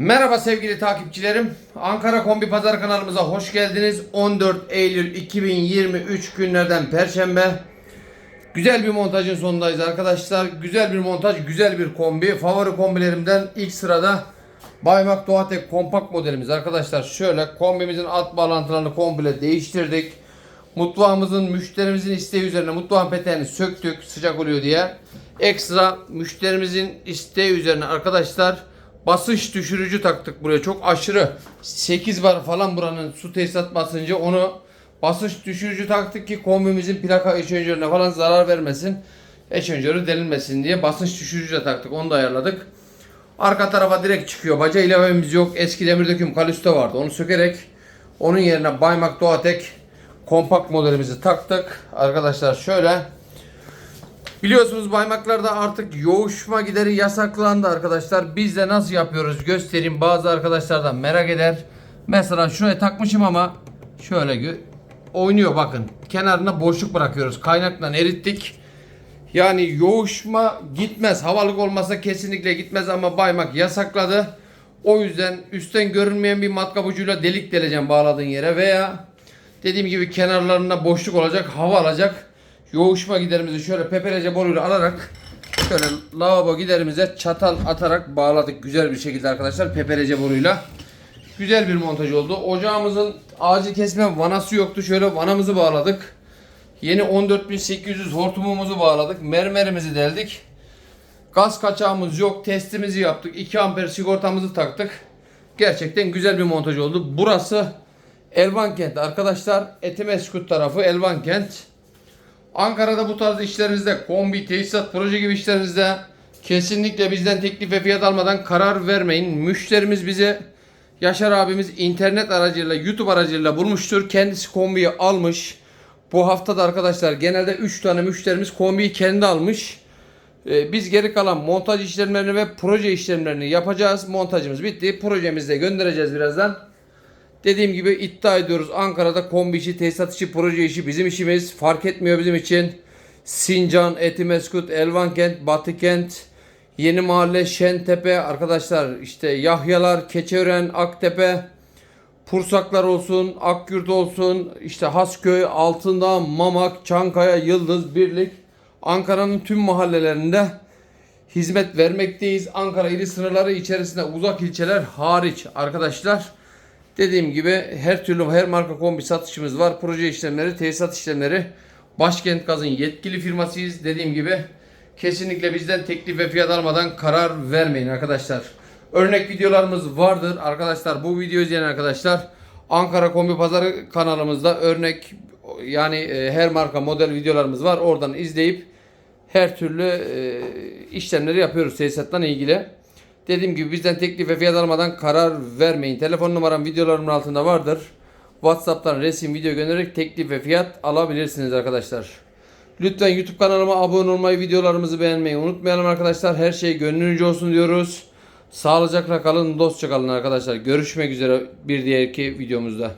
Merhaba sevgili takipçilerim. Ankara Kombi Pazar kanalımıza hoş geldiniz. 14 Eylül 2023 günlerden Perşembe. Güzel bir montajın sonundayız arkadaşlar. Güzel bir montaj, güzel bir kombi. Favori kombilerimden ilk sırada Baymak Doğatek kompakt modelimiz arkadaşlar. Şöyle kombimizin alt bağlantılarını komple değiştirdik. Mutfağımızın müşterimizin isteği üzerine mutfağın peteğini söktük sıcak oluyor diye. Ekstra müşterimizin isteği üzerine arkadaşlar basınç düşürücü taktık buraya. Çok aşırı 8 bar falan buranın su tesisat basıncı onu basınç düşürücü taktık ki kombimizin plaka eşenjörüne falan zarar vermesin. Eşenjörü delinmesin diye basınç düşürücü de taktık. Onu da ayarladık. Arka tarafa direkt çıkıyor. Baca ilavemiz yok. Eski demir döküm kalüste vardı. Onu sökerek onun yerine Baymak Doğatek kompakt modelimizi taktık. Arkadaşlar şöyle Biliyorsunuz baymaklarda artık yoğuşma gideri yasaklandı arkadaşlar. Biz de nasıl yapıyoruz göstereyim. Bazı arkadaşlar da merak eder. Mesela şuraya takmışım ama şöyle oynuyor bakın. Kenarına boşluk bırakıyoruz. Kaynakla erittik. Yani yoğuşma gitmez. Havalık olmasa kesinlikle gitmez ama baymak yasakladı. O yüzden üstten görünmeyen bir matkap ucuyla delik deleceğim bağladığın yere veya dediğim gibi kenarlarında boşluk olacak, hava alacak. Yoğuşma giderimizi şöyle peperece boruyla alarak şöyle lavabo giderimize çatal atarak bağladık güzel bir şekilde arkadaşlar peperece boruyla. Güzel bir montaj oldu. Ocağımızın acil kesme vanası yoktu. Şöyle vanamızı bağladık. Yeni 14800 hortumumuzu bağladık. Mermerimizi deldik. Gaz kaçağımız yok. Testimizi yaptık. 2 amper sigortamızı taktık. Gerçekten güzel bir montaj oldu. Burası Elvankent arkadaşlar. Etimeskut tarafı Elvankent. Ankara'da bu tarz işlerinizde kombi, tesisat, proje gibi işlerinizde kesinlikle bizden teklif ve fiyat almadan karar vermeyin. Müşterimiz bize Yaşar abimiz internet aracıyla, YouTube aracıyla bulmuştur. Kendisi kombiyi almış. Bu hafta da arkadaşlar genelde 3 tane müşterimiz kombiyi kendi almış. Ee, biz geri kalan montaj işlemlerini ve proje işlemlerini yapacağız. Montajımız bitti. Projemizi de göndereceğiz birazdan. Dediğim gibi iddia ediyoruz Ankara'da kombi işi, tesisat işi, proje işi bizim işimiz. Fark etmiyor bizim için. Sincan, Etimeskut, Elvankent, Batıkent, Yeni Mahalle, Şentepe arkadaşlar işte Yahyalar, Keçiören, Aktepe, Pursaklar olsun, Akyurt olsun, işte Hasköy, Altındağ, Mamak, Çankaya, Yıldız, Birlik, Ankara'nın tüm mahallelerinde hizmet vermekteyiz. Ankara ili sınırları içerisinde uzak ilçeler hariç arkadaşlar. Dediğim gibi her türlü her marka kombi satışımız var. Proje işlemleri, tesisat işlemleri. Başkent Gaz'ın yetkili firmasıyız. Dediğim gibi kesinlikle bizden teklif ve fiyat almadan karar vermeyin arkadaşlar. Örnek videolarımız vardır. Arkadaşlar bu videoyu izleyen arkadaşlar Ankara Kombi Pazarı kanalımızda örnek yani e, her marka model videolarımız var. Oradan izleyip her türlü e, işlemleri yapıyoruz tesisatla ilgili. Dediğim gibi bizden teklif ve fiyat almadan karar vermeyin. Telefon numaram videolarımın altında vardır. WhatsApp'tan resim, video göndererek teklif ve fiyat alabilirsiniz arkadaşlar. Lütfen YouTube kanalıma abone olmayı, videolarımızı beğenmeyi unutmayalım arkadaşlar. Her şey gönlünüzce olsun diyoruz. Sağlıcakla kalın, dostça kalın arkadaşlar. Görüşmek üzere bir diğerki videomuzda.